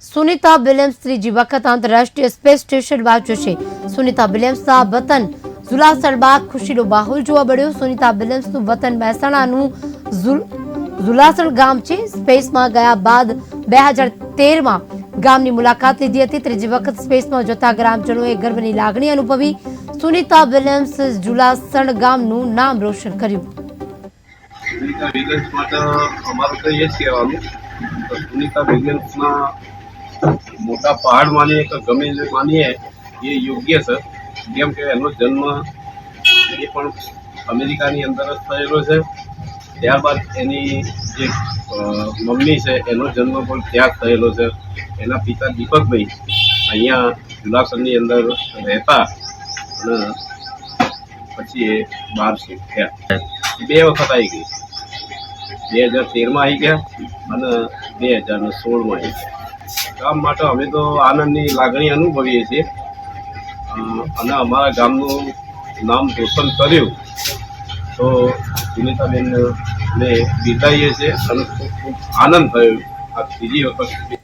Sunita Williams ત્રીજી વખત આંતરરાષ્ટ્રીય સ્પેસ સ્ટેશન વાંચ્યો છે. સુનિતા વિલિયમ્સના વતન ઝુલાસણ બાદ ખુશીનો માહોલ જોવા મળ્યો. સુનિતા વિલિયમ્સનું વતન મહેસાણાનું ઝુલ- ઝુલાસણ ગામ છે. સ્પેસમાં ગયા બાદ બે હજાર તેરમાં ગામની મુલાકાત લીધી હતી. ત્રીજી વખત સ્પેસમાં જતા ગ્રામજનોએ ગર્વની લાગણી અનુભવી. સુનિતા વિલિયમ્સ ઝુલાસણ ગામનું નામ રોશન કર્યું. સુનિતા વિલિયમ્સ માટે અમારું તો એ કહેવાનું. સુનિતા વિલિયમ્સના મોટા પહાડ માનીએ કે ગમે તે માનીએ, એ યોગ્ય છે. કેમ કે એનો જન્મ એ પણ અમેરિકાની અંદર જ થયેલો છે. ત્યારબાદ એની જે મમ્મી છે, એનો જન્મ પણ ત્યાં જ થયેલો છે. એના પિતા દીપકભાઈ અહીંયા જુલાસરની અંદર રહેતા અને પછી એ બહાર શિફ્ટ બે વખત આવી ગઈ. બે હજાર તેરમાં આવી ગયા અને બે હજાર સોળમાં આવી ગયા ગામ માટે અમે તો આનંદની લાગણી અનુભવીએ છીએ. અને અમારા ગામનું નામ રોશન કર્યું. તો સુનિતાબેનને બિરદાવીએ છીએ અને ખૂબ ખૂબ આનંદ થયો આ ત્રીજી વખત.